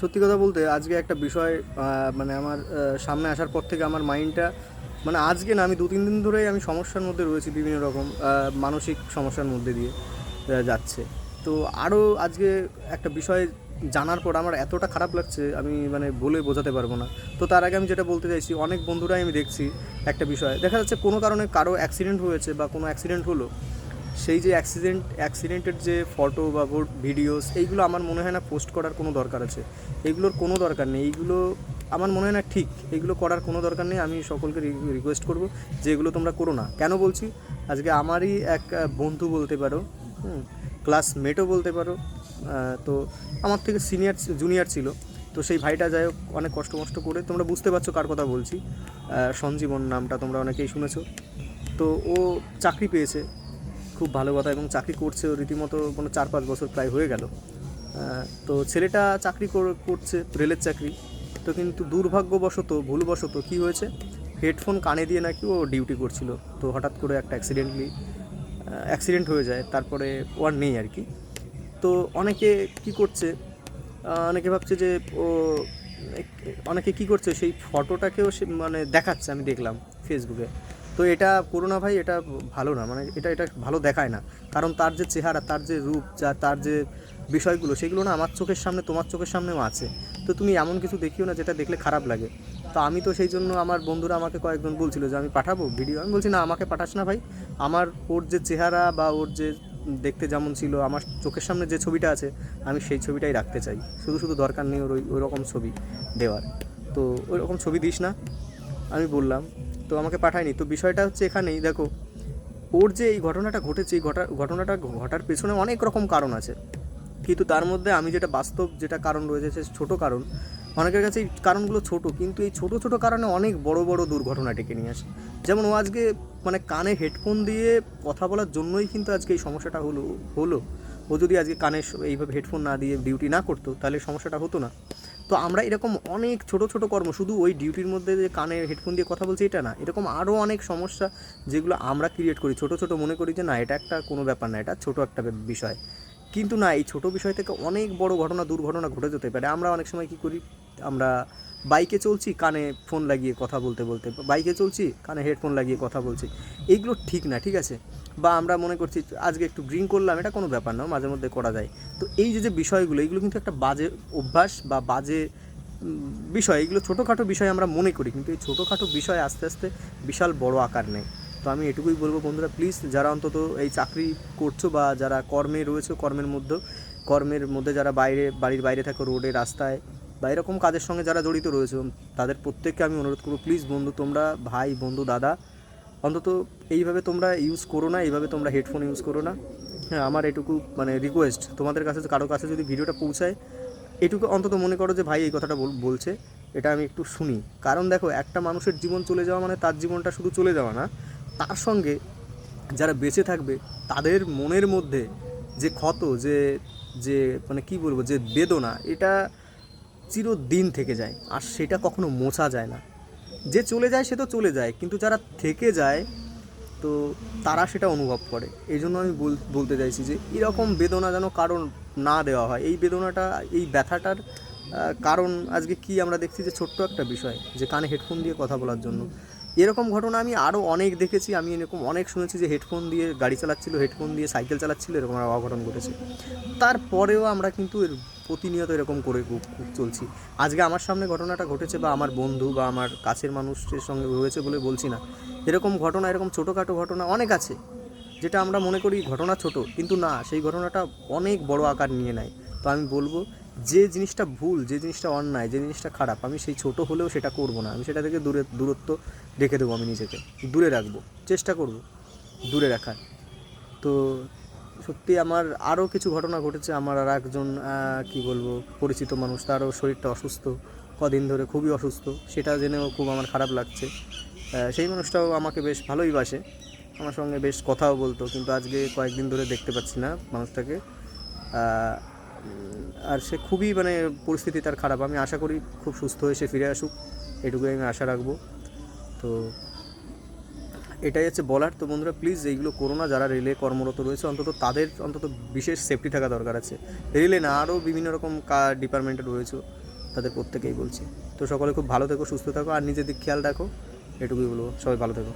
সত্যি কথা বলতে আজকে একটা বিষয় মানে আমার সামনে আসার পর থেকে আমার মাইন্ডটা মানে আজকে না, আমি দু তিন দিন ধরেই আমি সমস্যার মধ্যে রয়েছি বিভিন্ন রকম মানসিক সমস্যার মধ্যে দিয়ে যাচ্ছে। তো আরও আজকে একটা বিষয় জানার পর আমার এতটা খারাপ লাগছে, আমি মানে বলে বোঝাতে পারব না। তো তার আগে আমি যেটা বলতে চাইছি, অনেক বন্ধুরাই আমি দেখছি একটা বিষয়, দেখা যাচ্ছে কোনো কারণে কারও অ্যাক্সিডেন্ট হয়েছে বা কোনো অ্যাক্সিডেন্ট হলো সেই যে অ্যাক্সিডেন্ট অ্যাক্সিডেন্টের যে ফটো বা ভিডিওস এইগুলো আমার মনে হয় না পোস্ট করার কোনো দরকার আছে। এগুলোর কোনো দরকার নেই। এইগুলো আমার মনে হয় না ঠিক। এগুলো করার কোনো দরকার নেই। আমি সকলকে রিকোয়েস্ট করব যে এগুলো তোমরা করো না। কেন বলছি? আজকে আমারই এক বন্ধু বলতে পারো ক্লাসমেটও বলতে পারো তো আমার থেকে সিনিয়র জুনিয়র ছিল। তো সেই ভাইটা যাই হোক, অনেক কষ্ট মষ্ট করে, তোমরা বুঝতে পারছ কার কথা বলছি। সঞ্জীবন নামটা তোমরা অনেকেই শুনেছো। তো ও চাকরি পেয়েছে। খুব ভালো কথা এবং চাকরি করছে, রীতিমতো কোনো চার পাঁচ বছর প্রায় হয়ে গেল। তো ছেলেটা চাকরি কর- করছে, রেলের চাকরি। তো কিন্তু দুর্ভাগ্যবশত, ভুলবশত কী হয়েছে? হেডফোন কানে দিয়ে নাকি ও ডিউটি করছিল। তো হঠাৎ করে একটা অ্যাক্সিডেন্টলি অ্যাক্সিডেন্ট হয়ে যায়, তারপরে ও আর নেই আর কি। তো অনেকে কি করছে অনেকে ভাবছে যে ও, অনেকে কি করছে, সেই ফটোটাকেও সে মানে দেখাচ্ছে, আমি দেখলাম ফেসবুকে তো এটা করোনা ভাই, এটা ভালো না মানে এটা এটা ভালো দেখায় না। কারণ তার যে চেহারা, তার যে রূপ, যা, তার যে বিষয়গুলো, সেগুলো না আমার চোখের সামনে, তোমার চোখের সামনেও আছে। তো তুমি এমন কিছু দেখিও না যেটা দেখলে খারাপ লাগে। তো আমি তো সেই জন্য আমার বন্ধুরা আমাকে কয়েকজন বলছিল যে, আমি পাঠাবো ভিডিও আমি বলছি, না, আমাকে পাঠাস না ভাই। আমার, ওর যে চেহারা বা ওর যে দেখতে যেমন ছিল, আমার চোখের সামনে যে ছবিটা আছে, আমি সেই ছবিটাই রাখতে চাই। শুধু শুধু দরকার নেই ওর ওই ওই রকম ছবি দেওয়ার। তো ওই রকম ছবি দিস না। আমি বললাম তো আমাকে পাঠায়নি। তো বিষয়টা হচ্ছে এখানেই, দেখো, ওর যে এই ঘটনাটা ঘটেছে, এই ঘটা, ঘটনাটা ঘটার পেছনে অনেক রকম কারণ আছে। কিন্তু তার মধ্যে আমি যেটা বাস্তব যেটা কারণ রয়েছে, সে ছোটো কারণ। অনেকের কাছে এই কারণগুলো ছোট, কিন্তু এই ছোট ছোট কারণে অনেক বড় বড় দুর্ঘটনা ডেকে নিয়ে আসে। যেমন ও আজকে মানে কানে হেডফোন দিয়ে কথা বলার জন্যই কিন্তু আজকে এই সমস্যাটা হলো হলো। ও যদি আজকে কানে এইভাবে হেডফোন না দিয়ে ডিউটি না করতো, তাহলে সমস্যাটা হতো না। তো আমরা এরকম অনেক ছোট ছোট কর্ম, শুধু ওই ডিউটির মধ্যে যে কানে হেডফোন দিয়ে কথা বলছি এটা না। এরকম আরও অনেক সমস্যা যেগুলো আমরা ক্রিয়েট করি। ছোট ছোট মনে করি যে না, এটা একটা কোনো ব্যাপার না, এটা ছোট একটা বিষয়। কিন্তু না, এই ছোট বিষয় থেকে অনেক বড় ঘটনা, দুর্ঘটনা ঘটে যেতে পারে। আমরা অনেক সময় কী করি, আমরা বাইকে চলছি, কানে ফোন লাগিয়ে কথা বলতে বলতে। বাইকে চলছি, কানে হেডফোন লাগিয়ে কথা বলছি। এইগুলো ঠিক না, ঠিক আছে? বা আমরা মনে করছি, আজকে একটু ড্রিঙ্ক করলাম, এটা কোনো ব্যাপার না, মাঝে মধ্যে করা যায়। তো এই যে যে বিষয়গুলো, এগুলো কিন্তু একটা বাজে অভ্যাস বা বাজে বিষয়। এগুলো ছোটোখাটো বিষয় আমরা মনে করি, কিন্তু এই ছোটোখাটো বিষয় আস্তে আস্তে বিশাল বড় আকার নেয়। তো আমি এটুকুই বলব বন্ধুরা প্লিজ যারা অন্তত এই চাকরি করছ বা যারা কর্মে রয়েছে, কর্মের মধ্যে কর্মের মধ্যে যারা বাইরে, বাড়ির বাইরে থাকো, রোডে, রাস্তায় বা এরকম কাজের সঙ্গে যারা জড়িত রয়েছে তাদের প্রত্যেককে আমি অনুরোধ করব প্লিজ বন্ধু তোমরা, ভাই, বন্ধু, দাদা, অন্তত এইভাবে তোমরা ইউজ করো না, এইভাবে তোমরা হেডফোন ইউজ করো না। হ্যাঁ আমার এটুকু মানে রিকোয়েস্ট তোমাদের কাছে কারও কাছে যদি ভিডিওটা পৌঁছায়, এটুকু অন্তত মনে করো যে, ভাই, এই কথাটা বলছে, এটা আমি একটু শুনি। কারণ দেখো, একটা মানুষের জীবন চলে যাওয়া মানে তার জীবনটা শুধু চলে যাওয়া না, তার সঙ্গে যারা বেঁচে থাকবে, তাদের মনের মধ্যে যে ক্ষত, যে যে মানে কি বলব, যে বেদনা, এটা চিরদিন থেকে যায়, আর সেটা কখনো মোছা যায় না। যে চলে যায়, সে তো চলে যায়, কিন্তু যারা থেকে যায়, তো তারা সেটা অনুভব করে। এই জন্য আমি বল- বলতে চাইছি যে, এরকম বেদনা যেন কারণ না দেওয়া হয়। এই বেদনাটা, এই ব্যথাটার কারণ আজকে কি আমরা দেখছি যে ছোট্ট একটা বিষয়, যে কানে হেডফোন দিয়ে কথা বলার জন্য। এরকম ঘটনা আমি আরও অনেক দেখেছি, আমি এরকম অনেক শুনেছি যে হেডফোন দিয়ে গাড়ি চালাচ্ছিল, হেডফোন দিয়ে সাইকেল চালাচ্ছিল, এরকম অঘটন ঘটেছে। তারপরেও আমরা কিন্তু এর প্রতিনিয়ত এরকম করে চলছি। আজকে আমার সামনে ঘটনাটা ঘটেছে বা আমার বন্ধু বা আমার কাছের মানুষের সঙ্গে হয়েছে বলে বলছি না। এরকম ঘটনা, এরকম ছোটোখাটো ঘটনা অনেক আছে, যেটা আমরা মনে করি ঘটনা ছোট, কিন্তু না, সেই ঘটনাটা অনেক বড় আকার নিয়ে নেয়। তো আমি বলব, যে জিনিসটা ভুল, যে জিনিসটা অন্যায়, যে জিনিসটা খারাপ, আমি সেই ছোট হলেও সেটা করব না। আমি সেটা থেকে দূরে, দূরত্ব রেখে দেবো আমি নিজেকে। দূরে রাখব, চেষ্টা করব, দূরে রাখার। তো সত্যি আমার আরও কিছু ঘটনা ঘটেছে। আমার আর একজন কী বলব, পরিচিত মানুষ, তারও শরীরটা অসুস্থ, কদিন ধরে খুবই অসুস্থ। সেটা জেনেও খুব আমার খারাপ লাগছে। সেই মানুষটাও আমাকে বেশ ভালোই বাসে। আমার সঙ্গে বেশ কথাও বলতো, কিন্তু আজকে কয়েকদিন ধরে দেখতে পাচ্ছি না মানুষটাকে। আর সে খুবই মানে পরিস্থিতি তার খারাপ। আমি আশা করি খুব সুস্থ হয়ে সে ফিরে আসুক। এটুকুই আমি আশা রাখব। তো এটাই হচ্ছে বলার। তো বন্ধুরা প্লিজ এইগুলো করো না। যারা রেলে কর্মরত রয়েছে, অন্তত তাদের, অন্তত বিশেষ সেফটি থাকা দরকার আছে। রেলে না আরও বিভিন্ন রকম কা ডিপার্টমেন্টে রয়েছে, তাদের প্রত্যেকেই বলছি। তো সকলে খুব ভালো থেকো, সুস্থ থাকো, আর নিজের দিক খেয়াল রাখো। এটুকুই বলব। সবাই ভালো থেকো।